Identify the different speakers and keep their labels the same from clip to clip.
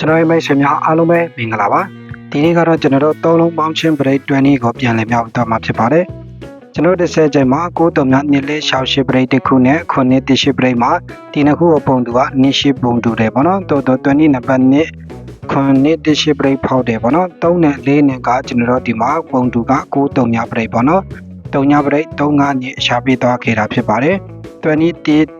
Speaker 1: ကျွန်တော်ရဲ့မိတ်ဆွေများအားလုံးပဲမင်္ဂလာပါဒီနေ့ကတော့ကျွန်တော်တို့သုံးလုံးပေါင်းချင်း break 20ကိုပြန်လည်မြောက်တော့မှာဖြစ်ပါတယ်ကျွန်တော်တို့10ချိန်မှာ9တုံများနှစ်လေး68 break တစ်ခုနဲ့9နှစ်18 break မှာဒီနှစ်ခုအပုံတူကနှစ်ရှိပုံတူတယ်ပေါ့နော်တော်တော်20နံပါတ်1ခွန်နှစ်18 break ဖောက်တယ်ပေါ့နော်3နဲ့4နဲ့ကကျွန်တော်တို့ဒီမှာပုံတူက9တုံများ break ပေါ့နော်တုံညာ break 3 5နှစ်ရှာပေးသွားခဲ့တာဖြစ်ပါတယ်20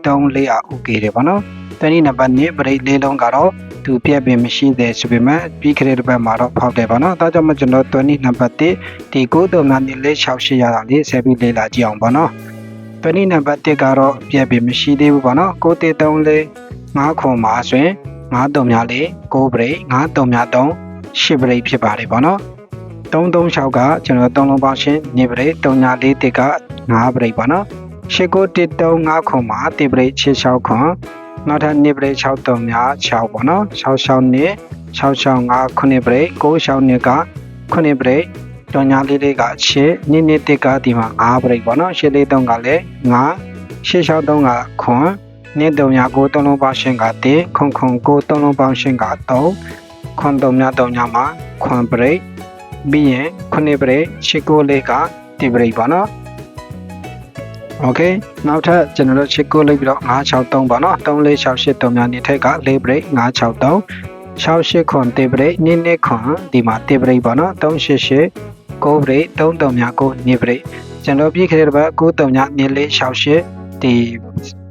Speaker 1: 3 4အ OK တယ်ပေါ့နော် 20နံပါတ်1 break လေးလုံးကတော့သူပြက်ပင်မရှိသေးဆိုပေမဲ့ပြီးခရတဲ့ဘက်မှာတော့ဖောက်တယ်ပေါ့နော်ဒါကြောင့်မကျွန်တော်20နံပါတ်1ဒီ9တုံများနှစ်လေး68ရတာလေးဆက်ပြီးလေ့လာကြည့်အောင်ပေါ့နော်20နံပါတ်1ကတော့ပြက်ပင်မရှိသေးဘူးပေါ့နော်9တေ3လေး9ခွန်မှာဆိုရင်9တုံများလေး9 break 9တုံများ3 10 break ဖြစ်ပါတယ်ပေါ့နော်336ကကျွန်တော်3လုံးပေါင်းရှင်းနေ break 3ညာ4တေက9 break ပေါ့နော်ရှစ်ကို1 3 5ခွန်မှာတေ break 66ခွန် နောက်ထပ်နေပရိ6တုံများ6ပေါ့နော်66နှစ်665ခုနှစ်ပရိ96နှစ်ကခုနှစ်ပရိတောညာလေးလေးက8နှစ်နှစ်တစ်ကဒီမှာ5ပရိပေါ့နော်8လေးတုံးကလည်း9 863ကခွန်နှစ်တုံများ9တုံးလုံးပေါင်းရှင်းက1ခွန်ခွန်9တုံးလုံးပေါင်းရှင်းက3ခွန်တုံများတုံညာမှာခွန်ပရိပြီးရင်ခုနှစ်ပရိ8ကိုလေးကဒီပရိပေါ့နော် โอเคနောက်ထပ်ကျွန်တော်တို့ချစ်ကိုလိုက်ပြီးတော့963ပါเนาะ3468များနေထက်က4 break 963 68ခွန်တေ break နင်းနစ်ခွန်ဒီမှာတေ break ပါเนาะ388 9 break 33များ9နေ break ကျွန်တော်ပြည့်ခဲ့တဲ့ဘက်93များနေလေး68ဒီ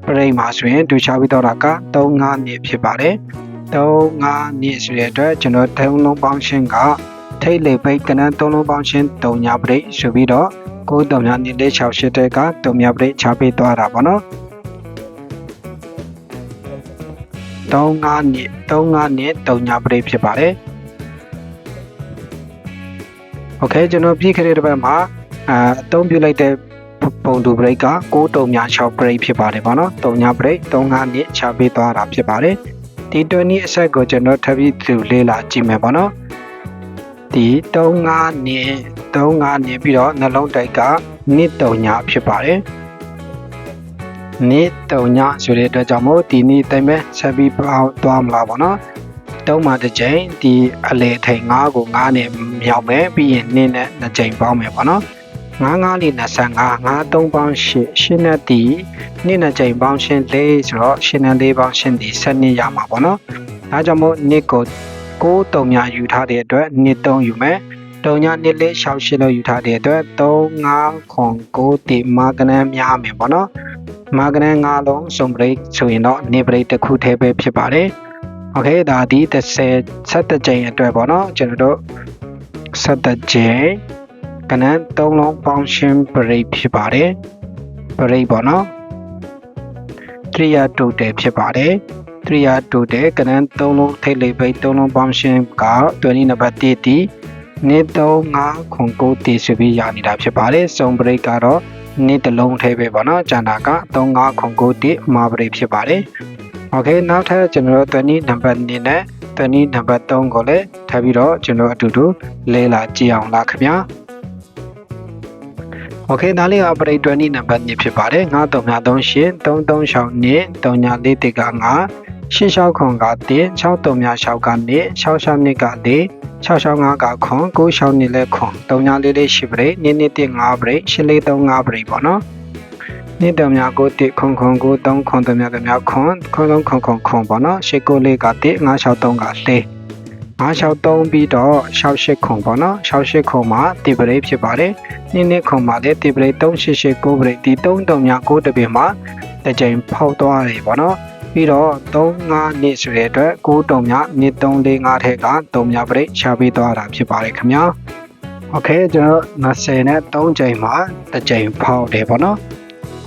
Speaker 1: break မှာဆိုရင်ဒူချပြီးတော့တာက35နေဖြစ်ပါတယ်35နေဆိုတဲ့အတွက်ကျွန်တော်ထုံးလုံးပေါင်းရှင်းက ထိတ်လေပိတ်ကနန်း3လုံးပေါင်းရှင်း3ညာ break ဆိုပြီးတော့ကိုတုံများနေလေး68တဲကတုံများပရိချပေးသွားတာပေါ့နော်35နှစ်35နှစ်တုံညာပရိဖြစ်ပါတယ်โอเคကျွန်တော်ပြည့်ခရတဲ့ဘက်မှာအာအသုံးပြုလိုက်တဲ့ပုံတူပရိက6တုံများ6ပရိဖြစ်ပါတယ်ပေါ့နော်တုံညာပရိ35နှစ်ချပေးသွားတာဖြစ်ပါတယ်ဒီ20အဆက်ကိုကျွန်တော်ထပ်ပြီးသူလေးလာကြည့်မယ်ပေါ့နော် ဒီ35နှစ်35နေပြီးတော့နှလုံးတိုက်ကနှစ်တုံညာဖြစ်ပါတယ်နှစ်တုံညာဆိုတဲ့အတွက်ကြောင့်မို့ဒီနေ့တိုင်းပဲဆက်ပြီးပေါင်းသွားမလားပေါ့နော်တုံးမှာတစ်ချိန်ဒီအလေထိန်9ကို9နဲ့မြောက်မယ်ပြီးရင်နှစ်နဲ့2ချိန်ပေါင်းမယ်ပေါ့နော်9 9လေး25 9 3ပေါင်း8 8နဲ့ဒီနှစ်နဲ့ချိန်ပေါင်းရှင်း4ဆိုတော့8နဲ့4ပေါင်းရှင်းဒီ7နှစ်ရမှာပေါ့နော်ဒါကြောင့်မို့နှစ်ကို 6တုံညာယူထားတဲ့အတွက်နှစ်3ယူမယ်တုံညာနှစ်လေးရှောက်ရှင်းလို့ယူထားတဲ့အတွက်3 5ခွန်9တိမာကနန်းများမယ်ပေါ့နော်မာကနန်း9လုံးစုံပရိတ်ဆိုရင်တော့နေပရိတ်တစ်ခုတည်းပဲဖြစ်ပါတယ်โอเคဒါဒီ30 7ကြိမ်အတွက်ပေါ့နော်ကျွန်တော်တို့7ကြိမ်ကနန်း3လုံးပေါင်းရှင်းပရိတ်ဖြစ်ပါတယ်ပရိတ်ပေါ့နော်3 total ဖြစ်ပါတယ် 3 total ကနန်း3လုံးထိတ်လေးပိတ်3လုံးပေါင်းရှင်းက20နံပါတ်1တီနှစ်35ခွန်9တီဆိုပြီးရနေတာဖြစ်ပါတယ်စုံပရိတ်ကတော့နှစ်တစ်လုံးထဲပဲပေါ့နော်ကျန်တာက35ခွန်9တီမာပရိတ်ဖြစ်ပါတယ်โอเคနောက်ထပ်ကျွန်တော်တို့20နံပါတ်2နဲ့20နံပါတ်3ကိုလည်းထပ်ပြီးတော့ကျွန်တော်အတူတူလဲလာကြည့်အောင်လားခင်ဗျာโอเคဒါလေးကပရိတ်20နံပါတ်2ဖြစ်ပါတယ်9 3 3ရှင်336နှစ်3ညာ4တိက9 86ခွန်က1 63များ6ကနေ66နှစ်က4 665ကခွန်96နှစ်လဲခွန်3ညာလေးလေးရှိပရိနှစ်နှစ်1 5ပရိ8435ပရိပေါ့နော်နှစ်တများကို1ခွန်ခွန်ကို3ခွန်တများတများခွန်ခွန်ခွန်ခွန်ခွန်ပေါ့နော်ရှစ်ကိုလေးက1 963က4 963ပြီးတော့68ခွန်ပေါ့နော်68ခွန်မှာတိပရိဖြစ်ပါတယ်နှစ်နှစ်ခွန်မှာလည်းတိပရိ388 9ပရိဒီ3တုံများ9တပင်မှာတစ်ကြိမ်ဖောက်သွားတယ်ပေါ့နော် ပြီးတော့35နှစ်ဆိုတဲ့အတွက်9တုံမြနှစ်345ထဲကတုံမြပရိတ်ရှာပေးသွားတာဖြစ်ပါတယ်ခင်ဗျာโอเคကျွန်တော်20နဲ့3ချိန်မှာတစ်ချိန်ဖောက်တယ်ပေါ့နော်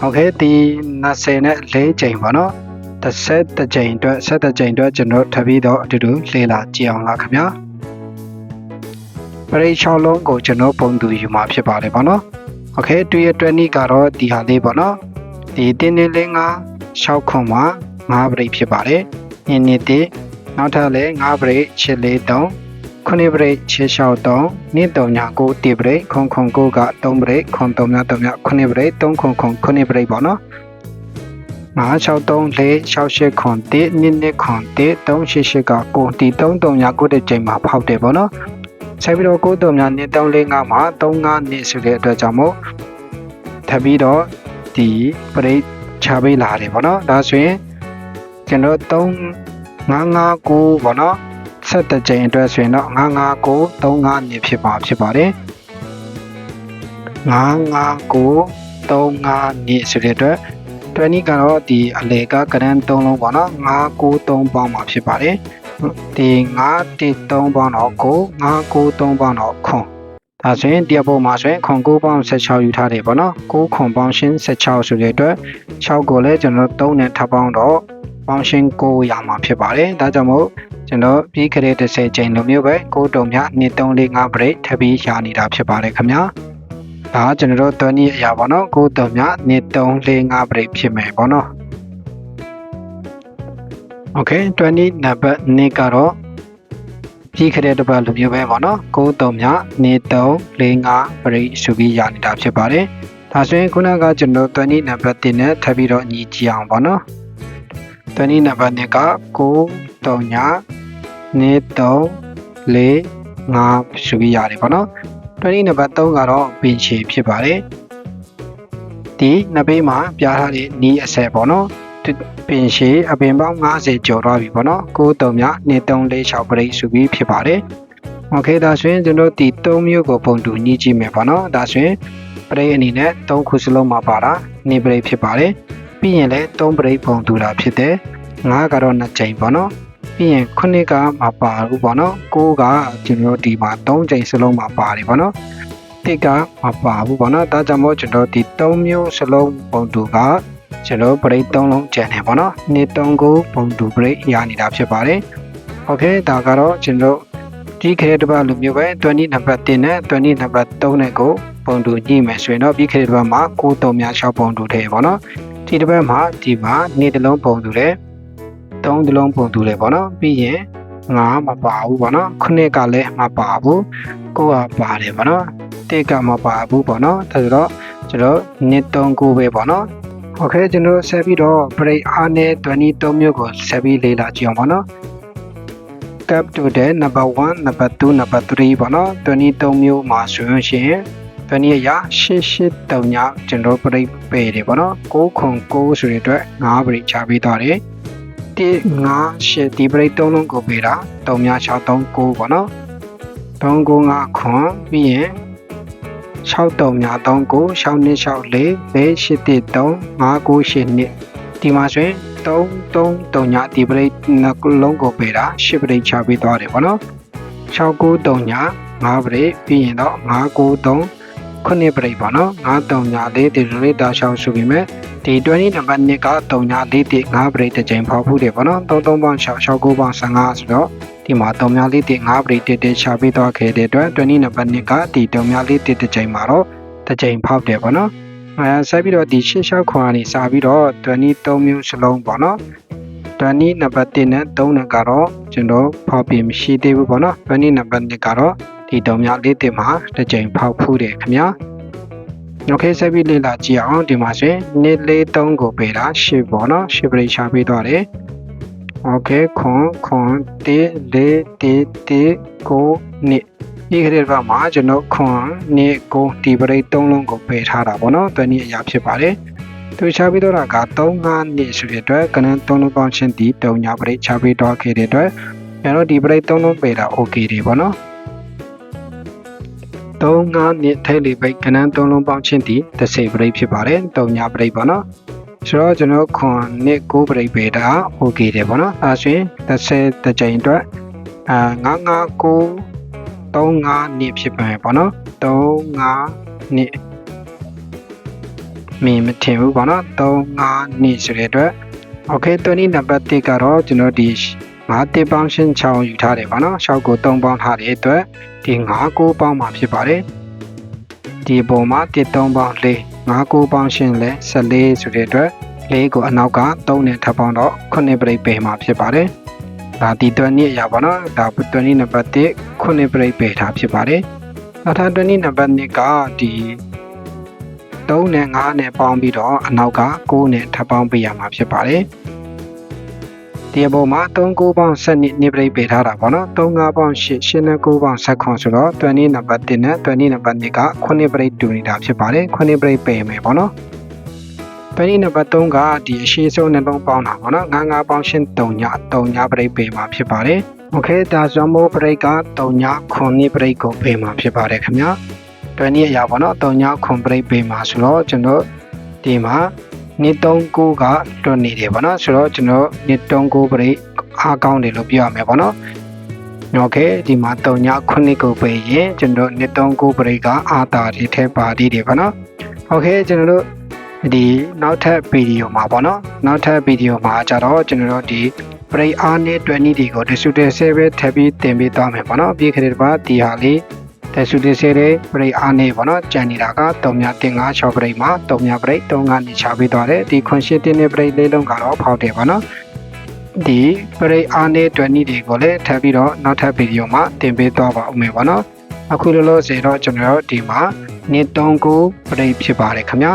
Speaker 1: โอเคဒီ20နဲ့4ချိန်ပေါ့နော်30ချိန်အတွက်70ချိန်အတွက်ကျွန်တော်ထပ်ပြီးတော့အတူတူလေ့လာကြည့်အောင်လားခင်ဗျာပရိတ်6လုံးကိုကျွန်တော်ပုံသူယူမှာဖြစ်ပါတယ်ပေါ့နော်โอเคတွေ့ရ20ကတော့ဒီဟာလေးပေါ့နော်ဒီတင်းနေလေး9 6ခွန်မှာ 5ပရိတ်ဖြစ်ပါတယ်။ညနေတည်းနောက်ထပ်လည်း5ပရိတ်ချစ်လေး3ခုနှစ်ပရိတ်ချစ်လျှောက်3နေ့3ည9တိပရိတ်ခွန်ခွန်9က3ပရိတ်ခွန်3ည3ညခုနှစ်ပရိတ်3ခွန်ခွန်ခုနှစ်ပရိတ်ပေါ့နော်963 468ခွန်1နှစ်နှစ်ခွန်1 388ကကိုဒီ33ညကိုတဲ့ချိန်မှာဖောက်တယ်ပေါ့နော်ဆက်ပြီးတော့ကိုတုံများနှစ်345မှာ35နှစ်ဆိုတဲ့အတွက်ကြောင့်မို့ထပ်ပြီးတော့ဒီပရိတ်ချပေးလာတယ်ပေါ့နော်ဒါဆိုရင် ကျွန်တော်3559ပေါ့နော်ဆက်တဲ့ချိန်အတွက်ဆိုရင်တော့959 35နှစ်ဖြစ်ပါဖြစ်ပါတယ်959 35နှစ်ဆိုတဲ့အတွက်20ကတော့ဒီအလေကကရန်3လုံးပေါ့နော်993ပေါင်းမှာဖြစ်ပါတယ်ဒီ913ပေါင်းတော့ကို993ပေါင်းတော့ခွန်ဒါဆိုရင်ဒီအပေါ်မှာဆိုရင်ခွန်9ပေါင်း16ယူထားတယ်ပေါ့နော်9ခွန်ပေါင်းရှင်း16ဆိုတဲ့အတွက်6ကိုလည်းကျွန်တော်3နဲ့ထပ်ပေါင်းတော့ ပေါင်းရှင်း9ရမှာဖြစ်ပါတယ်ဒါကြောင့်မို့ကျွန်တော်ပြီးခရက်30ချိန်လိုမျိုးပဲ9တုံမြ2 3 4 5 break ထပ်ပြီးရှာနေတာဖြစ်ပါတယ်ခင်ဗျာဒါကကျွန်တော်တို့20အရာပေါ့နော်9တုံမြ2 3 4 5 break ဖြစ်မယ်ပေါ့နော် Okay 20နံပါတ်2ကတော့ပြီးခတဲ့တစ်ပတ်လိုမျိုးပဲပေါ့နော်9တုံမြ2 3 4 5 break ဆိုပြီးရနေတာဖြစ်ပါတယ်ဒါဆိုရင်ခုနကကျွန်တော်20နံပါတ်1နဲ့ထပ်ပြီးတော့ညီကြည့်အောင်ပေါ့နော် 20နံပါတ်2က9တုံမြ2 3 4 5ဆိုပြီးရတယ်ပေါ့နော်20နံပါတ်3ကတော့ပင်ချေဖြစ်ပါတယ်ဒီနှစ်ပေးမှာပြထားတဲ့နီးအဆက်ပေါ့နော်ပင်ရှည်အပင်ပေါင်း90ကျော်သွားပြီပေါ့နော်9တုံမြ2 3 4 6ပရိတ်ဆိုပြီးဖြစ်ပါတယ်โอเคဒါဆိုရင်ကျွန်တော်ဒီ3မျိုးကိုပုံတူညှိကြည့်မယ်ပေါ့နော်ဒါဆိုရင်ပရိတ်အနေနဲ့3ခုစလုံးမှာပါတာနေပရိတ်ဖြစ်ပါတယ် ပြီးရင်လည်း3ပရိတ်ပုံတူတာဖြစ်တယ်9ကတော့2ချိန်ပေါ့နော်ပြီးရင်9ကမပါဘူးပေါ့နော်9ကကျွန်တော်ဒီမှာ3ချိန်စလုံးမှာပါတယ်ပေါ့နော်တစ်ကမပါဘူးပေါ့နော်ဒါကြောင့်မို့ကျွန်တော်ဒီ3မျိုးစလုံးပုံတူကကျွန်တော်ပရိတ်3လုံးကျန်တယ်ပေါ့နော်နေ3ကိုပုံတူပရိတ်ရနေတာဖြစ်ပါတယ်โอเคဒါကတော့ကျွန်တော်ဒီခရက်တစ်ပတ်လိုမျိုးပဲ20နံပါတ်1နဲ့20နံပါတ်3နဲ့ကိုပုံတူညှိမယ်ဆိုရင်တော့ဒီခရက်တစ်ပတ်မှာ9တုံများ6ပုံတူတယ်ပေါ့နော် ဒီတစ်ပတ်မှာဒီမှာနေတစ်လုံးပုံတူတယ်3တစ်လုံးပုံတူတယ်ပေါ့နော်ပြီးရင်9မပါဘူးပေါ့နော်9ကလည်းမပါဘူး9ကပါတယ်ပေါ့နော်1ကမပါဘူးပေါ့နော်ဒါဆိုတော့ကျွန်တော်နှစ်3 9ပဲပေါ့နော်โอเคကျွန်တော်ဆက်ပြီးတော့ break အားနဲ့23မျိုးကိုဆက်ပြီးလေ့လာကြည့်အောင်ပေါ့နော် cap to the number 1 number 2 number 3ပေါ့နော်23မျိုးမှာဆိုရင် ရှင်20ရာ88ညကျွန်တော် break ပေးတယ်ပေါ့နော်6ခွန်6ဆိုတဲ့အတွက်9 break ချပေးသွားတယ်1 5 8ဒီ break 3လုံးကိုပေးတာ3ည6 3 9ပေါ့နော်3 9 5ခွန်ပြီးရင်6တုံညာ3ကို6နှစ်6 4 4 8 3 5 9 8နှစ်ဒီမှာဆိုရင်3 3တုံညာဒီပရိတ်နှစ်လုံးကိုပေးတာ10ပရိတ်ချပေးသွားတယ်ဗောနော်6 9တုံညာ5ပရိတ်ပြီးရင်တော့5 9 3 ခုနှစ်ပရိတ်ပေါ့နော်9တုံညာလေးဒီလိုလေးတာရှောင်းဆိုပြီးမဲ့ဒီ20နံပါတ်2ကတုံညာလေးတိ5ပရိတ်တစ်ချိန်ဖောက်ဖူးတယ်ပေါ့နော်33ပေါင်း6 69ပေါင်း15ဆိုတော့ဒီမှာတုံများလေးတစ်5ပရိတ်တစ်တစ်ချပေးသွားခဲ့တဲ့အတွက်20နံပါတ်2ကဒီတုံများလေးတစ်တစ်ချိန်မှာတော့တစ်ချိန်ဖောက်တယ်ပေါ့နော်အဲဆက်ပြီးတော့ဒီရှေ့လျှောက်ခွန်ကနေစပြီးတော့23မျိုးစလုံးပေါ့နော်20နံပါတ်1နဲ့3နဲ့ကတော့ကျွန်တော်ဖောက်ပြမရှိသေးဘူးပေါ့နော်20နံပါတ်2ကတော့ ဒီတုံများလေးတင်မှာတစ်ချိန်ဖောက်ဖူးတယ်ခင်ဗျာโอเคဆက်ပြီးလေ့လာကြည့်အောင်ဒီမှာဆိုရင်နှစ်လေး3ကိုပေးတာ10ပေါ့နော်10ပြိချပေးသွားတယ်โอเคခွန်ခွန်တေးလေးတေးတေးကိုနှစ်ဒီခရက်ဘက်မှာကျွန်တော်ခွန်နှစ်ကိုဒီပရိတ်3လုံးကိုပယ်ထားတာပေါ့နော်တွဲနည်းအရာဖြစ်ပါတယ်သူချပြီးတော့က35နှစ်ဆိုတဲ့အတွက်ကနန်း3လုံးပေါင်းချင်းဒီတုံညာပရိတ်ချပြီးတော့ခဲ့တဲ့အတွက်ကျွန်တော်ဒီပရိတ်3လုံးပယ်တာ okay တွေပေါ့နော် 35နှစ်ထဲလေးပိတ်ကနန်း3လုံးပေါင်းချင်းဒီ30ပရိတ်ဖြစ်ပါတယ်တုံညာပရိတ်ပေါ့နော်ဆိုတော့ကျွန်တော်ခွန်နှစ်9ပရိတ်ပေတာ okay တယ်ပေါ့နော်အဲဆိုရင်30တကြိမ်အတွက်အာ959 35နှစ်ဖြစ်ပါမယ်ပေါ့နော်35နှစ်မင်းမထင်ဘူးပေါ့နော်35နှစ်ဆိုတဲ့အတွက် okay 20နံပါတ်1ကတော့ကျွန်တော်ဒီ 5တစ်ပေါင်းရှင်း6ယူထားတယ်ပေါ့နော်6ကို3ပေါင်းထားတဲ့အတွက်ဒီ5ကိုပေါင်းမှာဖြစ်ပါတယ်ဒီပုံမှာ1 3ပေါင်း4 5ကိုပေါင်းရှင်းလဲ14ဆိုတဲ့အတွက်4ကိုအနောက်က3နဲ့ထပ်ပေါင်းတော့9ပြိတ်ပေမှာဖြစ်ပါတယ်ဒါဒီ20အရာပေါ့နော်ဒါ20နံပါတ်1ခုနှစ်ပြိတ်ပေထားဖြစ်ပါတယ်နောက်ထပ်20နံပါတ်2ကဒီ3နဲ့5နဲ့ပေါင်းပြီးတော့အနောက်က6နဲ့ထပ်ပေါင်းပေးရမှာဖြစ်ပါတယ် ဒီအပေါ်မှာ39ပေါင်း12နေပြိပေးထားတာပေါ့နော်39ပေါင်း8 89ပေါင်း16ဆိုတော့20နံပါတ်1နဲ့20နံပါတ်2က9ပြိတူနေတာဖြစ်ပါတယ်9ပြိပေးမယ်ပေါ့နော်ပိုင်းနံပါတ်3ကဒီအရှိဆုံးနှလုံးပေါင်းတာပေါ့နော်99ပေါင်းရှင်း3ည3ညပြိပေးမှာဖြစ်ပါတယ်။ Okay ဒါဇွန်မိုးပြိက3ည9ပြိကိုပေးမှာဖြစ်ပါတယ်ခင်ဗျာ။20အရာပေါ့နော်3ည9ပြိပေးမှာဆိုတော့ကျွန်တော်ဒီမှာ နှစ်39ကတွနေတယ်ပေါ့နော်ဆိုတော့ကျွန်တော်နှစ်39ပရိတ်အားကောင်းတယ်လို့ပြောရမယ်ပေါ့နော်โอเคဒီမှာ3ည9ကိုပေးရင်ကျွန်တော်နှစ်39ပရိတ်ကအာတာတွေထဲပါသေးတယ်ပေါ့နော်โอเคကျွန်တော်တို့ဒီနောက်ထပ်ဗီဒီယိုမှာပေါ့နော်နောက်ထပ်ဗီဒီယိုမှာကြတော့ကျွန်တော်တို့ဒီ break r နဲ့20ဒီကို distributor 7ပဲထပ်ပြီးတင်ပေးသွားမယ်ပေါ့နော်ပြီးခရစ်ပါဒီဟာလေး distributor 7ရဲ့ break r နဲ့ပေါ့နော်ကြံနေတာက3မြတင်5 short break မှာ3မြ break 3ကနေချပေးသွားတယ်ဒီ conscious တင်တဲ့ break လေးလုံးကတော့ဖောက်တယ်ပေါ့နော်ဒီ break r နဲ့20ဒီကိုလည်းထပ်ပြီးတော့နောက်ထပ်ဗီဒီယိုမှာတင်ပေးသွားပါဦးမယ်ပေါ့နော်အခုလောလောဆယ်တော့ကျွန်တော်တို့ဒီမှာနေ့3ကို break ဖြစ်ပါတယ်ခင်ဗျာ